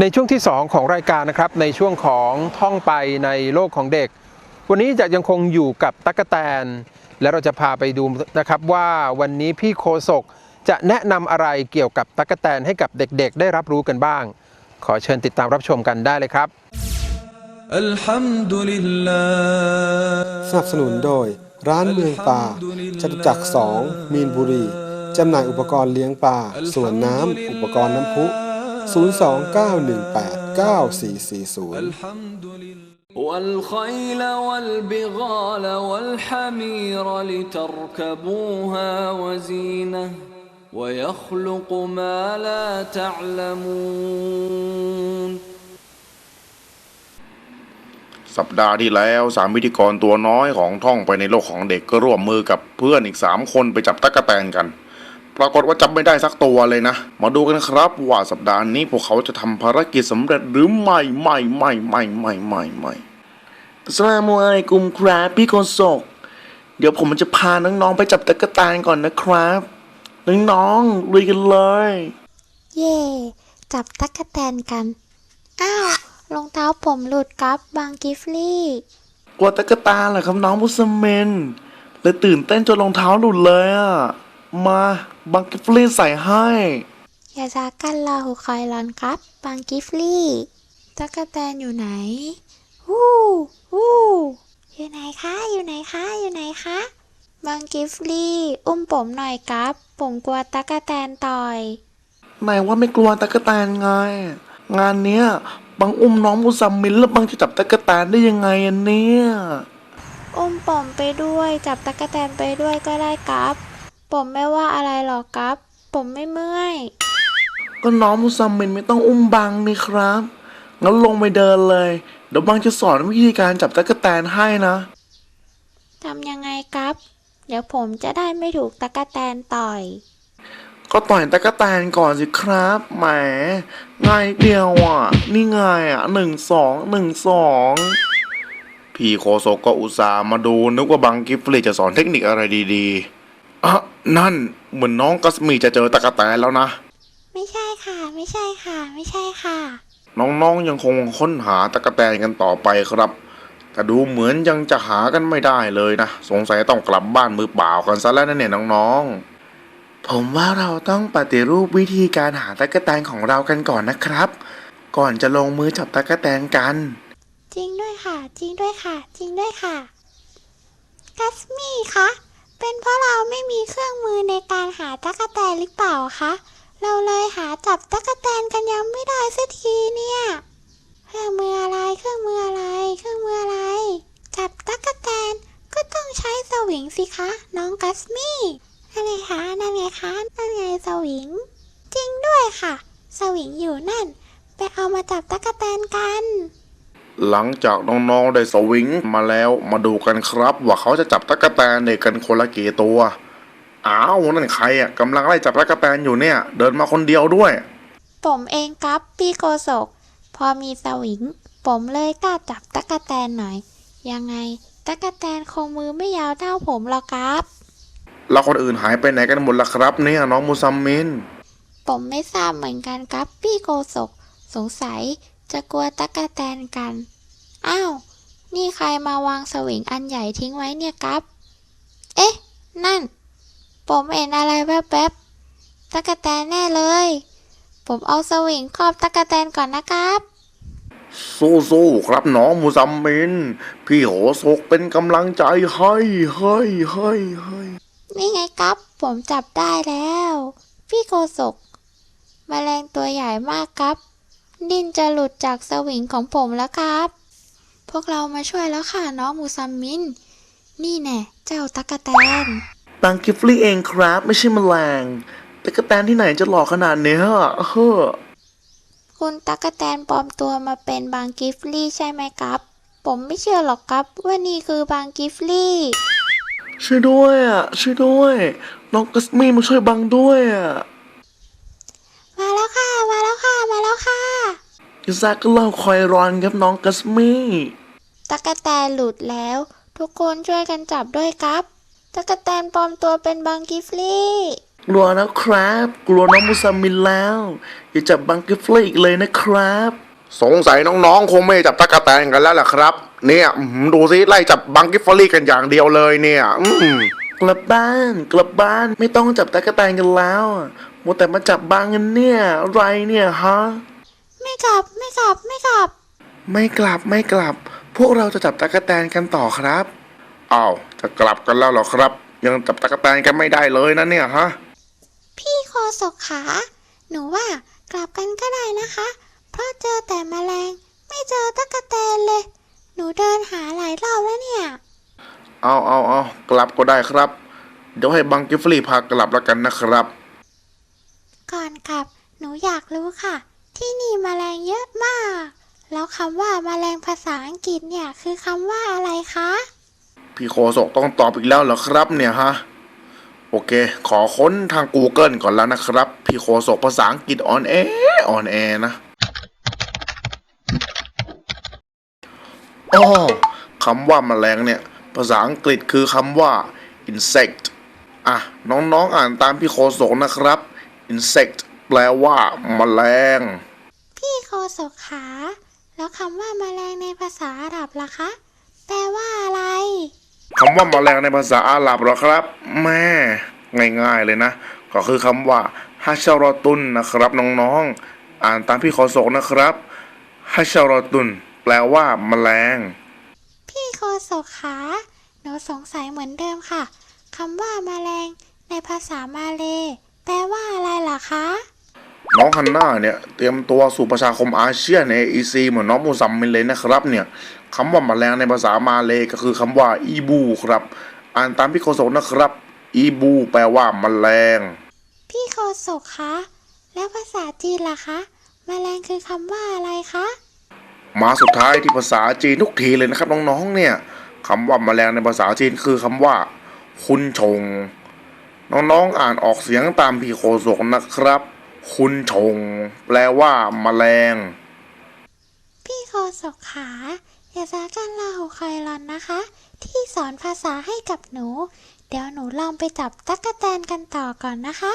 ในช่วงที่ 2 ของรายการนะครับ ในช่วงของท่องไปในโลกของเด็ก วันนี้จะยังคงอยู่กับตั๊กแตน และเราจะพาไปดูนะครับว่าวันนี้พี่โคศกจะแนะนำอะไรเกี่ยวกับตั๊กแตนให้กับเด็กๆ ได้รับรู้กันบ้าง ขอเชิญติดตามรับชมกันได้เลยครับสนับสนุนโดย ร้านเมืองปลาจตุจักรสองมีนบุรีจำหน่ายอุปกรณ์เลี้ยงปลาส่วนน้ำอุปกรณ์น้ำพุ 029189440 الحمد لله والخيل والبغال والحمير لتركبوها وزينة ويخلق ما لا تعلمون สัปดาห์ที่แล้วสามพิธีกรตัวน้อยของท่องไปในโลกของเด็กก็ร่วมมือกับเพื่อนอีกสามคนไปจับตั๊กแตนกัน ปรากฏว่าจับไม่ได้สักตัวเลยนะ มาดูกันครับว่าสัปดาห์นี้พวกเขาจะทำภารกิจสำเร็จหรือไม่ไม่ไม่ไม่ไม่ไม่ไม่สลามุอะลัยกุมครับพี่โกศก เดี๋ยวผมจะพาน้องๆไปจับตั๊กแตนก่อนนะครับ น้องๆลุยกันเลย เย่จับตั๊กแตนกัน อ้าวรองเท้าผมหลุดครับบางกิฟลี่ กลัวตะกะตาเหรอครับน้องมุสเมนเลยตื่นเต้นจนรองเท้าหลุดเลยอะ มาบังกิฟลี่ใส่ให้ อย่าซากันลาหูคอยรอนครับบางกิฟลี่ตั๊กแตนอยู่ไหนวู้วู้อยู่ไหนคะ อยู่ไหนคะ อยู่ไหนคะบางกิฟลี่อุ้มผมหน่อยครับ ผมกลัวตั๊กแตนต่อยไหนว่าไม่กลัวตะกะตานไง งานเนี้ยบังอุ้มน้องมุสมินแล้วบังจะจับตะกะตานได้ยังไงอันเนี้ยอุ้มผมไปด้วย จับตั๊กแตนไปด้วยก็ได้ครับ ผมไม่ว่าอะไรหรอกครับ ผมไม่เมื่อย ก็น้องมุสมินไม่ต้องอุ้มบังนี่ครับ งั้นลงไปเดินเลย เดี๋ยวบังจะสอนวิธีการจับตะกะแตนให้นะ ทำยังไงครับ เดี๋ยวผมจะได้ไม่ถูกตะกะแตนต่อย ก็ต่อยตะกะแตนก่อนสิครับ แหม ง่ายเดียวอะ นี่ไงอะหนึ่งสองหนึ่งสอง พี่โคโซก็อุตส่าห์มาดูนึกว่าบังกิฟลี่จะสอนเทคนิคอะไรดีๆ อะนั่นเหมือนน้องกัสมีจะเจอตะกะแตนแล้วนะ ไม่ใช่ค่ะ ไม่ใช่ค่ะ ไม่ใช่ค่ะ น้องๆยังคงค้นหาตะกะแตนกันต่อไปครับ แต่ดูเหมือนยังจะหากันไม่ได้เลยนะ สงสัยต้องกลับบ้านมือเปล่ากันซะแล้วนะเนี่ยน้องๆ ผมว่าเราต้องปฏิรูปวิธีการหาตะกะแตนของเรากันก่อนนะครับ ก่อนจะลงมือจับตะกะแตนกัน จริงด้วยค่ะ จริงด้วยค่ะ จริงด้วยค่ะกัสมี่คะ เป็นเพราะเราไม่มีเครื่องมือในการหาตั๊กแตนหรือเปล่าคะ เราเลยหาจับตั๊กแตนกันยังไม่ได้สักทีเนี่ย เครื่องมืออะไร เครื่องมืออะไร เครื่องมืออะไร จับตั๊กแตนก็ต้องใช้สวิงสิคะ น้องกัสมี่นั่นไงคะ นั่นไงคะ นั่นไงสวิง จริงด้วยค่ะ สวิงอยู่นั่น ไปเอามาจับตั๊กแตนกัน หลังจากน้องๆได้สวิงมาแล้วมาดูกันครับ ว่าเขาจะจับตะกะแตนเด็กกันคนละกี่ตัว อ้าวนั่นใครอะกำลังไล่จับตะกะแตนอยู่เนี่ย เดินมาคนเดียวด้วย ผมเองครับพี่โกศก พอมีสวิง ผมเลยกล้าจับตะกะแตนหน่อย ยังไงตะกะแตนคงมือไม่ยาวเท่าผมหรอกครับ แล้วคนอื่นหายไปไหนกันหมดล่ะครับเนี่ยน้องมุซัมมิน ผมไม่ทราบเหมือนกันครับพี่โกศก สงสัย จะกลัวตะกะแตนกัน อ้าว นี่ใครมาวางสวิงอันใหญ่ทิ้งไว้เนี่ยครับ เอ๊ะ นั่น ผมเห็นอะไรแวบๆตะกะแตนแน่เลย ผมเอาสวิงครอบตะกะแตนก่อนนะครับ สู้ๆครับน้องมุซัมมิน พี่โหศกเป็นกำลังใจให้ให้ให้ให้นี่ไงครับ ผมจับได้แล้ว พี่โกศกมแมลงตัวใหญ่มากครับ ดินจะหลุดจากสวิงของผมแล้วครับ พวกเรามาช่วยแล้วค่ะน้องมูซัมมิน นี่แน่เจ้าตั๊กแตนตังกิฟลี่เองครับ ไม่ใช่แมลงตะกะแตนที่ไหนจะหล่อขนาดเนี้ยเฮ้อคุณตั๊กแตนปลอมตัวมาเป็นบางกิฟลี่ใช่ไหมครับ ผมไม่เชื่อหรอกครับ ว่านี่คือบางกิฟลี่ช่วยด้วยอะช่วยด้วยน้องกัสมี่มาช่วยบังด้วยอะ มาแล้วค่ะ มาแล้วค่ะ มาแล้วค่ะอิซาก็เล่าคอยรอนครับน้องกัสมี่ตั๊กแตนหลุดแล้ว ทุกคนช่วยกันจับด้วยครับตั๊กแตนปลอมตัวเป็นบางกิฟลี่กลัวแล้วครับ กลัวน้องมุสามินแล้ว อย่าจับบังกิฟลี่อีกเลยนะครับ สงสัยน้องๆ คงไม่จับตะกะแตนกันแล้วล่ะครับ เนี่ยอื้อหือดูสิไล่จับบังกิฟฟอรี่กันอย่างเดียวเลยเนี่ย อืม กลับบ้าน กลับบ้านไม่ต้องจับตะกะแตนกันแล้ว มัวแต่มาจับบังกันเนี่ย อะไรเนี่ยฮะ ไม่กลับไม่กลับไม่กลับ ไม่กลับไม่กลับ พวกเราจะจับตะกะแตนกันต่อครับอ้าวจะกลับกันแล้วเหรอครับ ยังจับตะกะแตนกันไม่ได้เลยนะเนี่ยฮะ พี่โคศกขา หนูว่ากลับกันก็ได้นะคะ เพราะเจอแต่แมลง ไม่เจอตะกะแตนเลย หนูเดินหาหลายรอบแล้วเนี่ย เอาเอาเอากลับก็ได้ครับ เดี๋ยวให้บังกิฟฟอรี่พากลับแล้วกันนะครับ ก่อนกลับ หนูอยากรู้ค่ะ ที่นี่แมลงเยอะมาก แล้วคำว่าแมลงภาษาอังกฤษเนี่ยคือคำว่าอะไรคะ พี่โคศกต้องตอบอีกแล้วเหรอครับเนี่ยฮะ โอเค ขอค้นทาง Google ก่อนแล้วนะครับ พี่โคศกภาษาอังกฤษออนแอออนแอนะอ๋อคำว่าแมลงเนี่ย ภาษาอังกฤษคือคำว่า insect อะ น้องๆอ่านตามพี่โคศกนะครับ insect แปลว่าแมลง พี่โคศกขา แล้วคำว่าแมลงในภาษาอาหรับล่ะคะ แปลว่าอะไรคำว่าแมลงในภาษาอาหรับเหรอครับ แม่ง่าย ๆเลยนะ ก็คือคำว่าฮัชชารอตุนนะครับน้องๆ อ่านตามพี่ขอศกนะครับฮัชชารอตุนแปลว่าแมลง พี่โคศกขาหนูสงสัยเหมือนเดิมค่ะคำว่าแมลงในภาษามาเลย์ แปลว่าอะไรล่ะคะ น้องฮันน่าเนี่ยเตรียมตัวสู่ประชาคมอาเซียนใน AEC เหมือนน้องมูซัมมินเลยนะครับเนี่ยคำว่าแมลงในภาษามาเลยก็คือคำว่าอีบูครับ อ่านตามพี่โคศกนะครับ อีบู แปลว่าแมลง พี่โคศกคะ แล้วภาษาจีนล่ะคะ แมลงคือคำว่าอะไรคะ มาสุดท้ายที่ภาษาจีนทุกทีเลยนะครับน้องๆเนี่ยคำว่าแมลงในภาษาจีนคือคำว่า คุณชง น้องๆ อ่านออกเสียงตามพี่โคศกนะครับ คุณชง แปลว่าแมลง พี่โคศกขาอย่าซากันลาหูคอยรอนนะคะ ที่สอนภาษาให้กับหนู เดี๋ยวหนูลองไปจับตั๊กแตนกันต่อก่อนนะคะ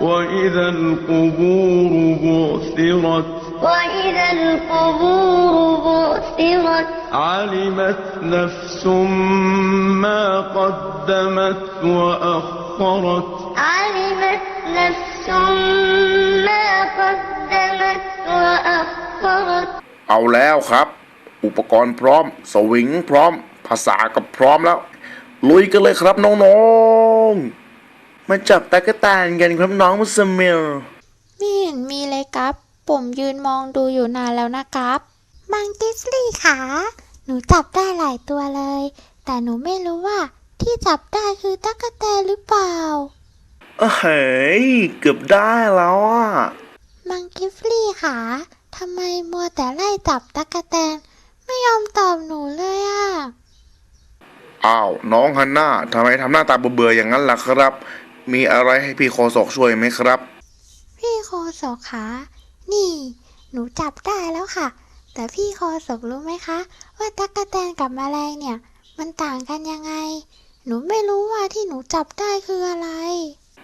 وإذا القبور بعثرت وإذا القبور بعثرت علمت نفس ما قدمت وأخرت علمت نفس ما قدمت وأخرت เอาแล้วครับ อุปกรณ์พร้อม สวิงพร้อม ภาษากับพร้อมแล้ว ลุยกันเลยครับน้องๆ มาจับตะกะแตนกันครับน้องมุสมิล ไม่เห็นมีเลยครับ ผมยืนมองดูอยู่นานแล้วนะครับมังกิสลี่ขาหนูจับได้หลายตัวเลย แต่หนูไม่รู้ว่าที่จับได้คือตั๊กแตนหรือเปล่าเฮ้ยเกือบได้แล้วอะ มังกิฟลี่ขาทำไมมัวแต่ไล่จับตั๊กแตน ไม่ยอมตอบหนูเลยอะ อ้าว น้องฮันน่าทำไมทำหน้าตาเบื่อๆอย่างนั้นล่ะครับ มีอะไรให้พี่โคศกช่วยไหมครับ พี่โคศกขา นี่ หนูจับได้แล้วค่ะ แต่พี่โคศกรู้ไหมคะ ว่าตั๊กแตนกับแมลงเนี่ย มันต่างกันยังไง หนูไม่รู้ว่าที่หนูจับได้คืออะไร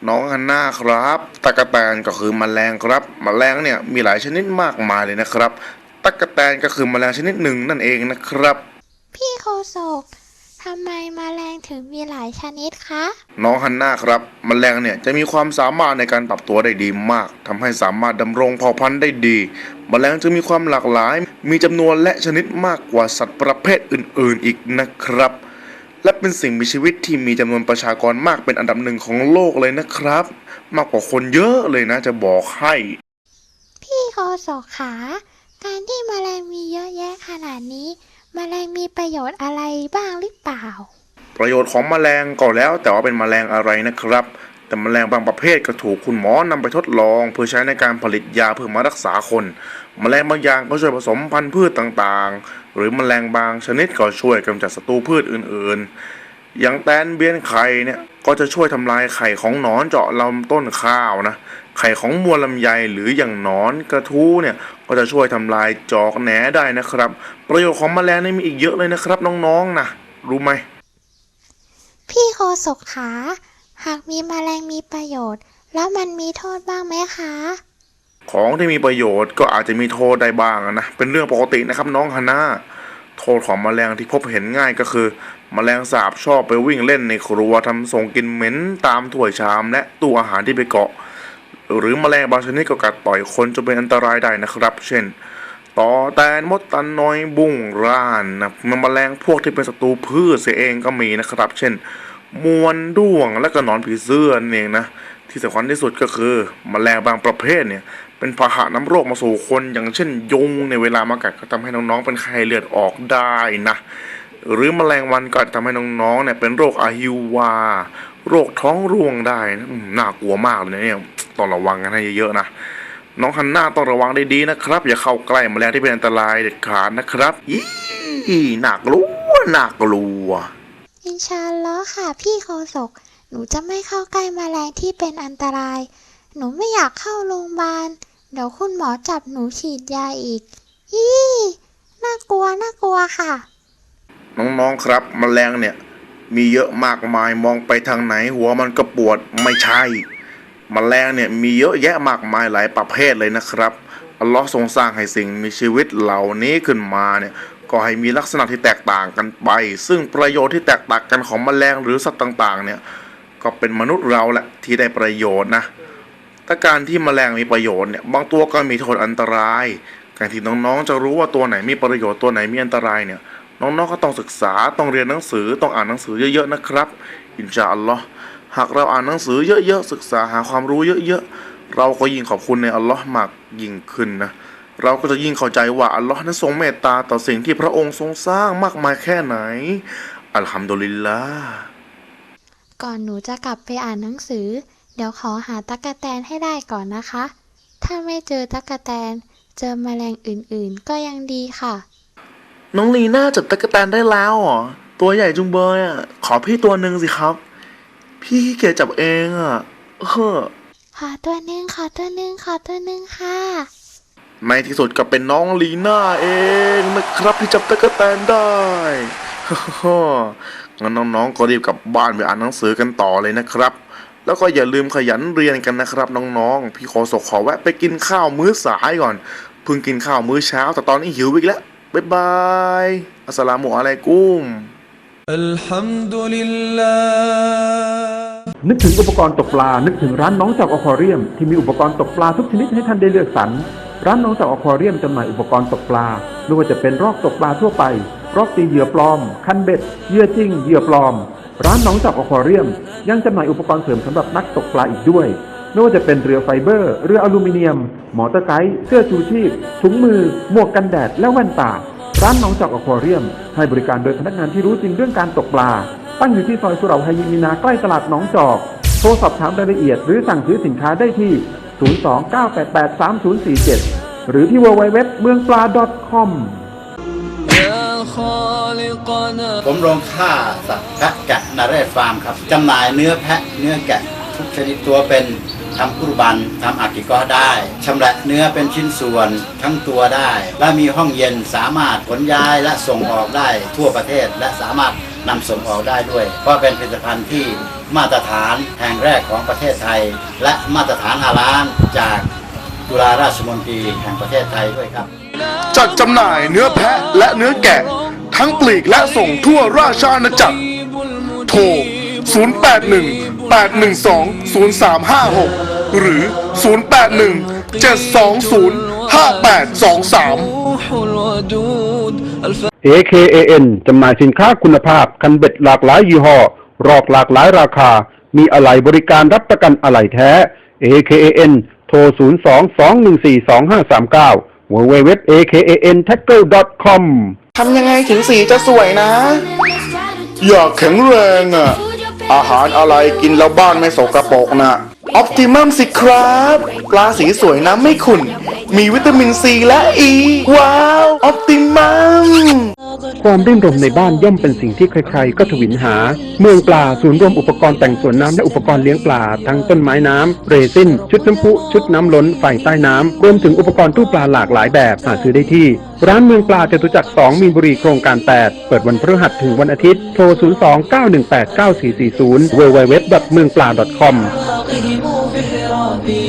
น้องฮันน่าครับตะกะแตนก็คือแมลงครับแมลงเนี่ยมีหลายชนิดมากมายเลยนะครับตะกะแตนก็คือแมลงชนิดหนึ่งนั่นเองนะครับ พี่โคศก ทำไมแมลงถึงมีหลายชนิดคะ น้องฮันน่าครับแมลงเนี่ยจะมีความสามารถในการปรับตัวได้ดีมากทำให้สามารถดำรงเผ่าพันธุ์ได้ดีแมลงจึงมีความหลากหลาย มีจำนวนและชนิดมากกว่าสัตว์ประเภทอื่น ๆ อีกนะครับ และเป็นสิ่งมีชีวิตที่มีจำนวนประชากรมากเป็นอันดับหนึ่งของโลกเลยนะครับ มากกว่าคนเยอะเลยนะจะบอกให้ พี่โคศกขาการที่แมลงมีเยอะแยะขนาดนี้ แมลงมีประโยชน์อะไรบ้างหรือเปล่า ประโยชน์ของแมลงก็แล้ว แต่ว่าเป็นแมลงอะไรนะครับ แต่แมลงบางประเภทก็ถูกคุณหมอนำไปทดลอง เพื่อใช้ในการผลิตยาเพื่อมารักษาคนแมลงบางอย่างก็ช่วยผสมพันธุ์พืชต่างๆ หรือแมลงบางชนิดก็ช่วยกำจัดศัตรูพืชอื่นๆ อย่างแตนเบียนไข่เนี่ยก็จะช่วยทำลายไข่ของหนอนเจาะลำต้นข้าวนะ ไข่ของมวลลำไยหรืออย่างหนอนกระทู้เนี่ยก็จะช่วยทำลายจอกแหนได้นะครับ ประโยชน์ของแมลงนี่มีอีกเยอะเลยนะครับน้องๆนะรู้ไหม พี่โคศกขาหากมีแมลงมีประโยชน์ แล้วมันมีโทษบ้างไหมคะ ของที่มีประโยชน์ก็อาจจะมีโทษได้บ้างนะเป็นเรื่องปกตินะครับน้องฮาน่าโทษของแมลงที่พบเห็นง่ายก็คือแมลงสาบชอบไปวิ่งเล่นในครัวทำส่งกลินเหม็นตามถ้วยชามและตู้อาหารที่ไปเกาะ หรือแมลงบางชนิดก็กัดต่อยคนจนเป็นอันตรายได้นะครับ เช่น ต่อแตนมดตันน้อยบุ้งร่านนะมันแมลงพวกที่เป็นศัตรูพืชเสียเองก็มีนะครับ เช่น มวนด้วงและก็หนอนผีเสื้อนั่นเองนะที่สำคัญที่สุดก็คือมแมลงบางประเภทเนี่ยเป็นพาหะน้ำโรคมาสู่คน อย่างเช่นยุงในเวลามากัดก็ทำให้น้องๆเป็นไข้เลือดออกได้นะหรือมแมลงวันก็อาจจะทำให้น้องๆเนี่ยเป็นโรคอาฮิวา โรคท้องร่วงได้นะอืมน่ากลัวมากเลยนะเนี่ยต้องระวังกันให้เยอะๆนะน้องฮันน่าต้องระวังได้ดีนะครับ อย่าเข้าใกล้แมลงที่เป็นอันตรายเด็ดขาดนะครับอีน่ากลัวน่ากลัวอินชาอัลลอฮ์ค่ะพี่โคศก หนูจะไม่เข้าใกล้แมลงที่เป็นอันตราย หนูไม่อยากเข้าโรงพยาบาล เดี๋ยวคุณหมอจับหนูฉีดยาอีกอีน่ากลัวน่ากลัวค่ะ น้องๆครับมแมลงเนี่ย มีเยอะมากมายมองไปทางไหน หัวมันก็ปวดไม่ใช่มแมลงเนี่ยมีเยอะแยะมากมายหลายประเภทเลยนะครับอัลลอฮ์ทรงสร้างให้สิ่งมีชีวิตเหล่านี้ขึ้นมาเนี่ยก็ให้มีลักษณะที่แตกต่างกันไป ซึ่งประโยชน์ที่แตกต่างกันของมแมลงหรือสัตว์ต่างๆเนี่ยก็เป็นมนุษย์เราแหละที่ได้ประโยชน์นะแต่การที่มแมลงมีประโยชน์เนี่ยบางตัวก็มีโทษอันตราย การที่น้องๆจะรู้ว่าตัวไหนมีประโยชน์ตัวไหนมีอันตรายเนี่ย น้องๆก็ต้องศึกษาต้องเรียนหนังสือต้องอ่านหนังสือเยอะๆนะครับ อินชาอัลลอฮ์หากเราอ่านหนังสือเยอะๆศึกษาหาความรู้เยอะๆเราก็ยิ่งขอบคุณในอัลลอฮ์มากยิ่งขึ้นนะเราก็จะยิ่งเข้าใจว่าอัลลอฮ์นั้นทรงเมตตาต่อสิ่งที่พระองค์ทรงสร้างมากมายแค่ไหน อัลฮัมดุลิลลาห์ก่อนหนูจะกลับไปอ่านหนังสือ เดี๋ยวขอหาตั๊กแตนให้ได้ก่อนนะคะ ถ้าไม่เจอตั๊กแตน เจอแมลงอื่นๆ ก็ยังดีค่ะ น้องลีน่าจับตะกแตนได้แล้วเหรอตัวใหญ่จุงเบยอะขอพี่ตัวหนึ่งสิครับ พี่ขี้เกียจจับเองอะเออขอตัวหนึ่งขอตัวหนึ่งขอตัวหนึ่งค่ะในที่สุดก็เป็นน้องลีน่าเองนะครับที่จับตะกแตนได้งั้นน้องๆก็รีบกลับบ้านไปอ่านหนังสือกันต่อเลยนะครับ แล้วก็อย่าลืมขยันเรียนกันนะครับ น้องๆ พี่ขอสกขอแวะไปกินข้าวมื้อสายก่อน เพิ่งกินข้าวมื้อเช้า แต่ตอนนี้หิวอีกแล้ว บ๊ายบาย อัสสลามุอะลัยกุม อัลฮัมดุลิลลานึกถึงอุปกรณ์ตกปลา นึกถึงร้านน้องจากอควาเรียม ที่มีอุปกรณ์ตกปลาทุกชนิดให้ท่านได้เลือกสรร ร้านน้องจากอควาเรียมจำหน่ายอุปกรณ์ตกปลา ไม่ว่าจะเป็นรอกตกปลาทั่วไป รอกตีเหยื่อปลอม คันเบ็ด เหยื่อจริง เหยื่อปลอม ร้านน้องจากอควาเรียม ยังจำหน่ายอุปกรณ์เสริมสำหรับนักตกปลาอีกด้วย ไม่ว่าจะเป็นเรือไฟเบอร์ เรืออลูมิเนียม มอเตอร์ไกด์เสื้อชูชีพถุงมือ หมวกกันแดด และแว่นตา ร้านหนองจอกอควาเรียม ให้บริการโดยพนักงานที่รู้จริงเรื่องการตกปลา ตั้งอยู่ที่ซอยสุเหร่าไฮยิมินาใกล้ตลาดหนองจอก โทรสอบถามรายละเอียดหรือสั่งซื้อสินค้าได้ที่ 029883047 หรือที่ www เมืองปลา .com ผมรองค่าสัตว์แพะแกะนาเรศฟาร์มครับจำหน่ายเนื้อแพะเนื้อแกะทุกชนิดตัวเป็น ทำกุรบันทำอากิก็ได้ชำแหละเนื้อเป็นชิ้นส่วนทั้งตัวได้ และมีห้องเย็นสามารถขนย้ายและส่งออกได้ทั่วประเทศและสามารถนำส่งออกได้ด้วย เพราะเป็นผลิตภัณฑ์ที่มาตรฐานแห่งแรกของประเทศไทย และมาตรฐานฮาลาลจากจุฬาราชมนตรีแห่งประเทศไทยด้วยครับ จัดจำหน่ายเนื้อแพะและเนื้อแกะ ทั้งปลีกและส่งทั่วราชอาณาจักรโทร 081 812 0356 หรือ 081 720 5823 AKAN จำหน่ายสินค้าคุณภาพ คันเบ็ดหลากหลายยี่ห้อ รอบหลากหลายราคา มีอะไหล่บริการรับประกันอะไหล่แท้ AKAN โทร 022142539 www.akantackle.com ทำยังไงถึงสีจะสวยนะ อยากแข็งแรงอะ อาหารอะไรกินแล้วบ้านไม่สกรปรกนะ ออ t ติมัมสิครับ ปลาสีสวยน้ำไม่ขุ่น มีวิตามินซีและอ e. ีว้าวออ t ติมัมความรื่นรมในบ้านย่อมเป็นสิ่งที่ใครๆ ก็ทวินหา เมืองปลาศูนย์รวมอุปกรณ์แต่งสวนน้ำและอุปกรณ์เลี้ยงปลา ทั้งต้นไม้น้ำเรซินชุดน้ำพุ ชุดน้ำล้นไฟใต้น้ำรวมถึงอุปกรณ์ตู้ปลาหลากหลายแบบหาซื้อได้ที่ ร้านเมืองปลาจตุจักร 2 มีนบุรีโครงการ 8 เปิดวันพฤหัสถึงวันอาทิตย์โทร 02-918-9440 www. เมืองปลา .com أخلاقهم في حرابي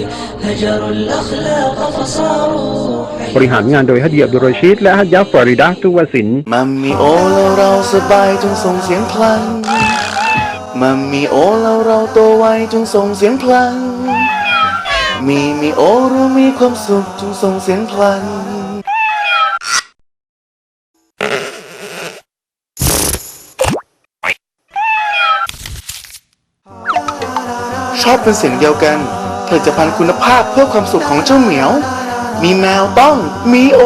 هجروا الأخلاق فصاروا บริหารงานโดยฮัดเดียบดุรชีดและฮัดยาฟลอริดาตุวสิน มัมมีโอแล้วเราสบายจงส่งเสียงพลัน มัมมีโอแล้วเราโตไวจงส่งเสียงพลัน มีมีโอรู้มีความสุขจงส่งเสียงพลัน ชอบเป็นเสียงเดียวกันผลิตภัณฑ์คุณภาพเพื่อความสุขของเจ้าเหมียว มีแมวต้องมีโอ